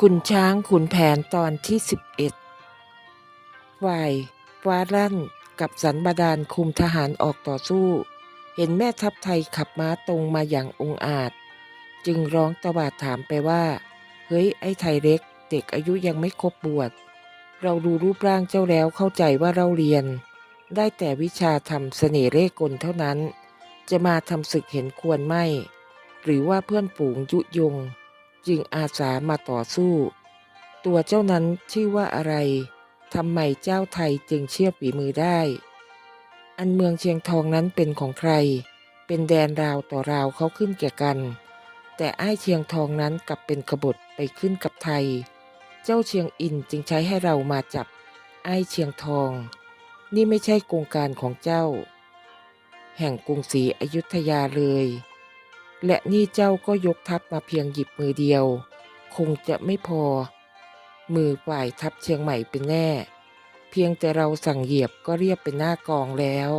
ขุนช้างขุนแผนตอนที่ 11 ฝ่ายฟ้าลั่นกับสันบาดาลคุมทหารออกต่อสู้ เห็นแม่ทัพไทยขับม้าตรงมาอย่างองอาจ จึงร้องตวาดถามไปว่า เฮ้ย ไอ้ไทยเล็ก เด็กอายุยังไม่ครบบวช เราดูรูปร่างเจ้าแล้วเข้าใจว่าเราเรียน ได้แต่วิชาทำเสน่ห์เร่กลเท่านั้น จะมาทำศึกเห็นควรไม่ หรือว่าเพื่อนฝูงยุยง จึงอาสามาต่อสู้ ตัวเจ้านั้นชื่อว่าอะไรทำไมเจ้าไทยจึงเชื่อฝีมือได้ อันเมืองเชียงทองนั้นเป็นของใคร เป็นแดนราวต่อราวเขาขึ้นแก่กัน แต่อ้ายเชียงทองนั้นกลับเป็นขบฏไปขึ้นกับไทย เจ้าเชียงอินจึงใช้ให้เรามาจับอ้ายเชียงทอง นี่ไม่ใช่โครงการของเจ้า แห่งกรุงศรีอยุธยาเลย และนี่เจ้าก็ยกทัพมาเพียงหยิบมือเดียว คงจะไม่พอ มือฝ่ายทัพเชียงใหม่เป็นแน่ เพียงแต่เราสั่งเหยียบก็เรียบเป็นหน้ากองแล้ว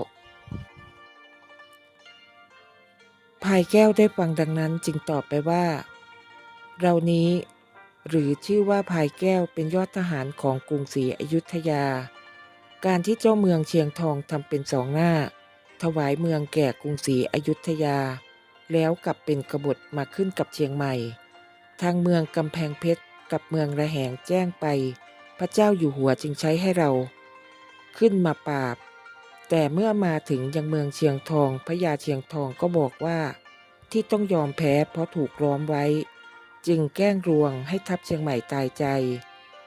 พายแก้วได้ฟังดังนั้นจึงตอบไปว่า เรานี้ หรือชื่อว่าพายแก้วเป็นยอดทหารของกรุงศรีอยุธยา การที่เจ้าเมืองเชียงทองทำเป็นสองหน้า ถวายเมืองแก่กรุงศรีอยุธยา แล้วกลับเป็นกบฏมาขึ้นกับเชียงใหม่ ทางเมืองกำแพงเพชรกับเมืองระแหงแจ้งไป พระเจ้าอยู่หัวจึงใช้ให้เรา ขึ้นมาปราบ แต่เมื่อมาถึงยังเมืองเชียงทองพระยาเชียงทองก็บอกว่า ที่ต้องยอมแพ้เพราะถูกล้อมไว้ จึงแกล้งรวงให้ทัพเชียงใหม่ตายใจ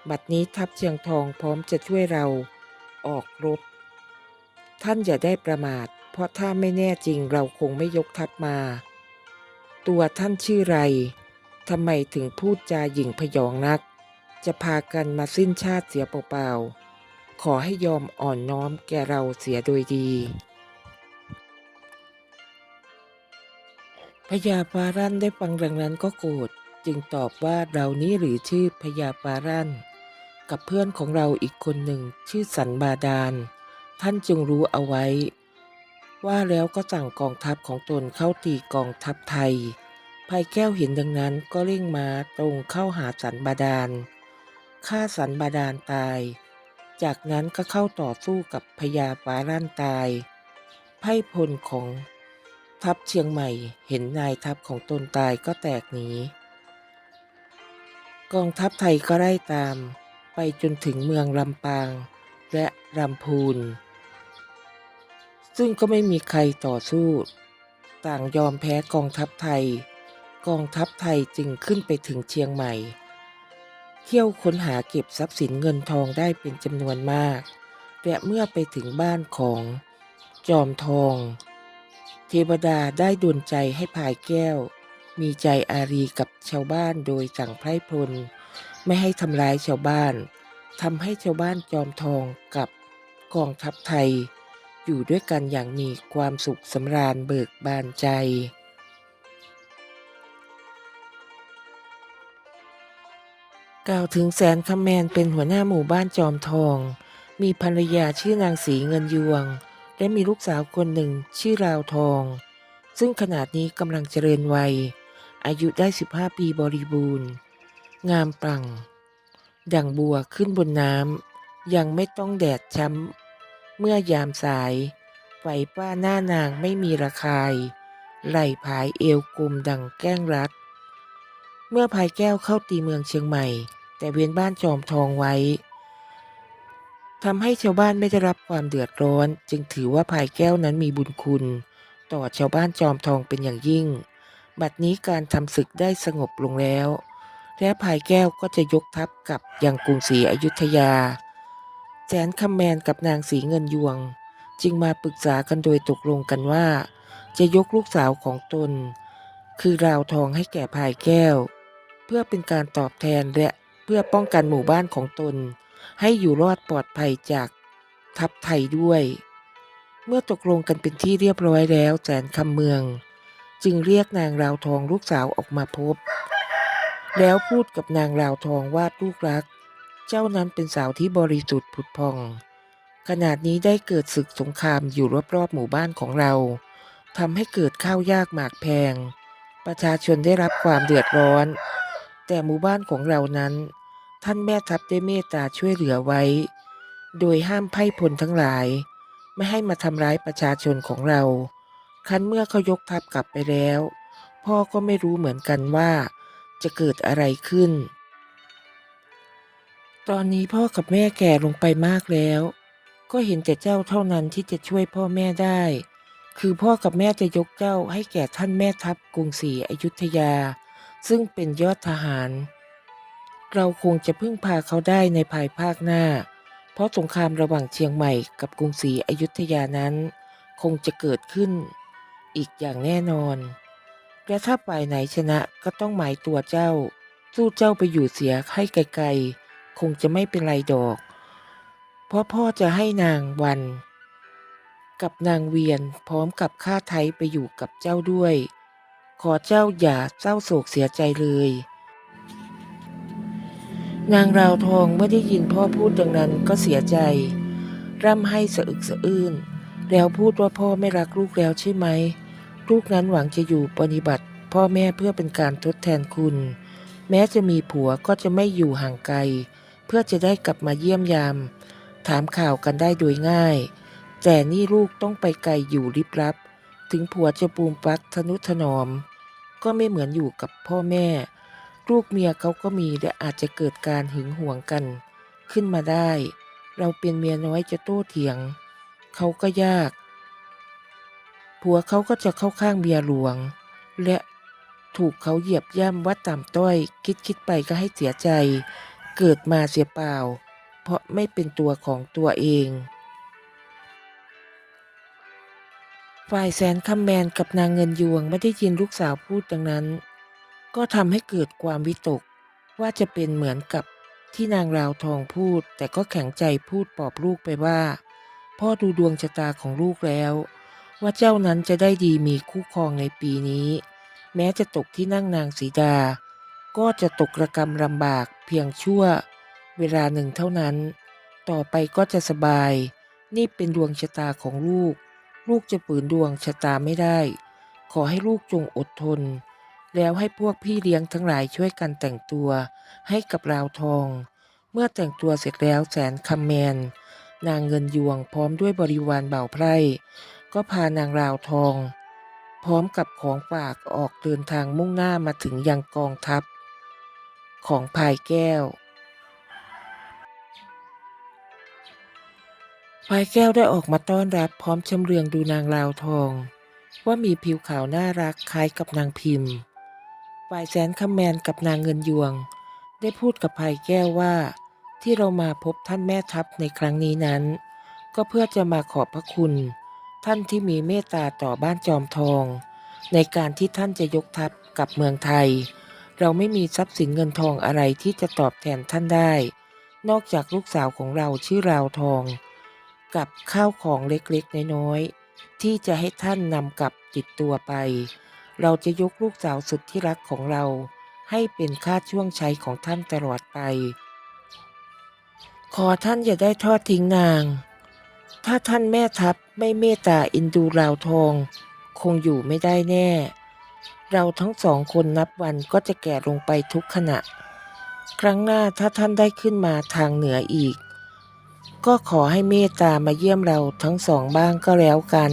บัดนี้ทัพเชียงทองพร้อมจะช่วยเรา ออกรบ ท่านอย่าได้ประมาท เพราะถ้าไม่แน่จริงเราคงไม่ยกทัพมา ตัวท่านชื่อไรทำไมถึงพูดจาหยิ่งพยองนัก จะพากันมาสิ้นชาติเสียเปล่าๆขอให้ยอมอ่อนน้อมแก่เราเสียโดยดีพญาปารันได้ฟังดังนั้นก็โกรธจึงตอบว่าเรานี้หรือชื่อพญาปารันกับเพื่อนของเราอีกคนหนึ่งชื่อสันบาดาลท่านจงรู้เอาไว้ ว่าแล้วก็สั่งกองทัพของตนเข้าตีกองทัพไทยภัยแก้วเห็นดังนั้นก็เร่งม้าตรงเข้าหาสันบาดาลฆ่าสันบาดาลตาย จากนั้นก็เข้าต่อสู้กับพญาปาร่านตาย ไพ่พลของทัพเชียงใหม่เห็นนายทัพของตนตายก็แตกหนี กองทัพไทยก็ไล่ตาม ไปจนถึงเมืองลำปางและลำพูน ซึ่งก็ไม่มีใครต่อสู้ ต่างยอมแพ้กองทัพไทย กองทัพไทยจึงขึ้นไปถึงเชียงใหม่ เที่ยวค้นหาเก็บทรัพย์สินเงินทองได้เป็นจำนวนมาก และเมื่อไปถึงบ้านของจอมทอง เทวดาได้ดลใจให้พายแก้ว มีใจอารีกับชาวบ้านโดยสั่งไพร่พล ไม่ให้ทำร้ายชาวบ้านทำให้ชาวบ้านจอมทองกับกองทัพไทย อยู่ด้วยกันอย่างมีความสุขสำราญเบิกบานใจ กล่าวถึงแสนคำแมนเป็นหัวหน้าหมู่บ้านจอมทอง มีภรรยาชื่อนางสีเงินยวง และมีลูกสาวคนหนึ่งชื่อราวทอง ซึ่งขนาดนี้กำลังเจริญวัย อายุได้ 15 ปีบริบูรณ์ งามปลังดังบัวขึ้นบนน้ำยังไม่ต้องแดดช้ำ เมื่อยามสายไฟป้าหน้านางไม่มีระคาย ไหล่ผายเอวกลมดังแก้งรัด เมื่อพายแก้วเข้าตีเมืองเชียงใหม่ แต่เวียนบ้านจอมทองไว้ทำให้ชาวบ้านไม่ได้รับความเดือดร้อน จึงถือว่าพายแก้วนั้นมีบุญคุณ ต่อชาวบ้านจอมทองเป็นอย่างยิ่ง บัดนี้การทำศึกได้สงบลงแล้ว และพายแก้วก็จะยกทัพกลับยังกรุงศรีอยุธยา แสนคำแมนกับนางสีเงินยวง จึงมาปรึกษากันโดยตกลงกันว่า จะยกลูกสาวของตน คือราวทองให้แก่พายแก้ว เพื่อเป็นการตอบแทนและเพื่อป้องกันหมู่บ้านของตน ให้อยู่รอดปลอดภัยจากทัพไทยด้วย เมื่อตกลงกันเป็นที่เรียบร้อยแล้วแสนคำเมือง จึงเรียกนางราวทองลูกสาวออกมาพบ แล้วพูดกับนางราวทองว่าลูกรัก เจ้านั้นเป็นสาวที่บริสุทธิ์ผุดพอง ขนาดนี้ได้เกิดศึกสงครามอยู่รอบๆหมู่บ้านของเราทำให้เกิดข้าวยากหมากแพง ประชาชนได้รับความเดือดร้อน แต่หมู่บ้านของเรานั้น ท่านแม่ทัพได้เมตตาช่วยเหลือไว้ โดยห้ามไพ่พลทั้งหลาย ไม่ให้มาทำร้ายประชาชนของเราครั้นเมื่อเขายกทัพกลับไปแล้ว พ่อก็ไม่รู้เหมือนกันว่าจะเกิดอะไรขึ้น ตอนนี้พ่อกับแม่แก่ลงไปมากแล้ว ก็เห็นแต่เจ้าเท่านั้นที่จะช่วยพ่อแม่ได้ คือพ่อกับแม่จะยกเจ้าให้แก่ท่านแม่ทัพกรุงศรีอยุธยา ซึ่งเป็นยอดทหาร เราคงจะพึ่งพาเขาได้ในภายภาคหน้า เพราะสงครามระหว่างเชียงใหม่กับกรุงศรีอยุธยานั้น คงจะเกิดขึ้น อีกอย่างแน่นอนและถ้าฝ่ายไหนชนะก็ต้องหมายตัวเจ้า สู้เจ้าไปอยู่เสียให้ไกลๆ คงจะไม่เป็นไรดอก เพราะพ่อจะให้นางวัน กับนางเวียนพร้อมกับข้าไทยไปอยู่กับเจ้าด้วย ขอเจ้าอย่าเศร้าโศกเสียใจเลย นางราวทองเมื่อได้ยินพ่อพูดดังนั้นก็เสียใจ ร่ำให้สะอึกสะอื้นแล้วพูดว่าพ่อไม่รักลูกแล้วใช่ไหม ลูกนั้นหวังจะอยู่ปฏิบัติ พ่อแม่เพื่อเป็นการทดแทนคุณ แม้จะมีผัวก็จะไม่อยู่ห่างไกล เพื่อจะได้กลับมาเยี่ยมยาม ถามข่าวกันได้โดยง่าย แต่นี่ลูกต้องไปไกลอยู่ลิบลับ ถึงผัวจะปูมปักทนุถนอม ก็ไม่เหมือนอยู่กับพ่อแม่ ลูกเมียเขาก็มีและอาจจะเกิดการหึงหวงกัน ขึ้นมาได้ เราเป็นเมียน้อยจะโต้เถียง เขาก็ยาก ผัวเขาก็จะเข้าข้างเมียหลวง และถูกเขาเหยียบย่ำว่าต่ำต้อย คิดคิดไปก็ให้เสียใจ เกิดมาเสียเปล่า เพราะไม่เป็นตัวของตัวเอง ฝ่ายแสนคำแมนกับนางเงินยวงไม่ได้ยินลูกสาวพูดดังนั้น ก็ทำให้เกิดความวิตกว่าจะเป็นเหมือนกับที่นางราวทองพูด แต่ก็แข็งใจพูดปลอบลูกไปว่า พ่อดูดวงชะตาของลูกแล้ว ว่าเจ้านั้นจะได้ดีมีคู่ครองในปีนี้ แม้จะตกที่นั่งนางสีดา ก็จะตกระกรรมลำบากเพียงชั่วเวลาหนึ่งเท่านั้น ต่อไปก็จะสบาย นี่เป็นดวงชะตาของลูก ลูกจะปืนดวงชะตาไม่ได้ ขอให้ลูกจงอดทน แล้วให้พวกพี่เลี้ยงทั้งหลายช่วยกันแต่งตัวให้กับราวทอง เมื่อแต่งตัวเสร็จแล้วแสนคำแมน นางเงินยวงพร้อมด้วยบริวารเบ่าไพร่ ก็พานางราวทอง พร้อมกับของฝากออกเดินทางมุ่งหน้ามาถึงยังกองทัพ ของพายแก้วพายแก้วได้ออกมาต้อนรับพร้อมชำเลืองดูนางราวทอง ว่ามีผิวขาวน่ารักคล้ายกับนางพิมพ์ฝ่ายแสนคำแมนกับนางเงินยวง ได้พูดกับพายแก้วว่า ที่เรามาพบท่านแม่ทัพในครั้งนี้นั้น ก็เพื่อจะมาขอบพระคุณ ท่านที่มีเมตตาต่อบ้านจอมทอง ในการที่ท่านจะยกทัพกลับเมืองไทย เราไม่มีทรัพย์สินเงินทองอะไรที่จะตอบแทนท่านได้ นอกจากลูกสาวของเราชื่อราวทอง กับข้าวของเล็กๆ น้อยๆ ที่จะให้ท่านนำกลับติดตัวไป เราจะยกลูกสาวสุดที่รักของเรา ให้เป็นค่าช่วงใช้ของท่านตลอดไป ขอท่านอย่าได้ทอดทิ้งนาง ถ้าท่านแม่ทัพไม่เมตตาอินดูราวทอง คงอยู่ไม่ได้แน่ เราทั้งสองคนนับวันก็จะแก่ลงไปทุกขณะ ครั้งหน้าถ้าท่านได้ขึ้นมาทางเหนืออีก ก็ขอให้เมตตามาเยี่ยมเราทั้งสองบ้างก็แล้วกัน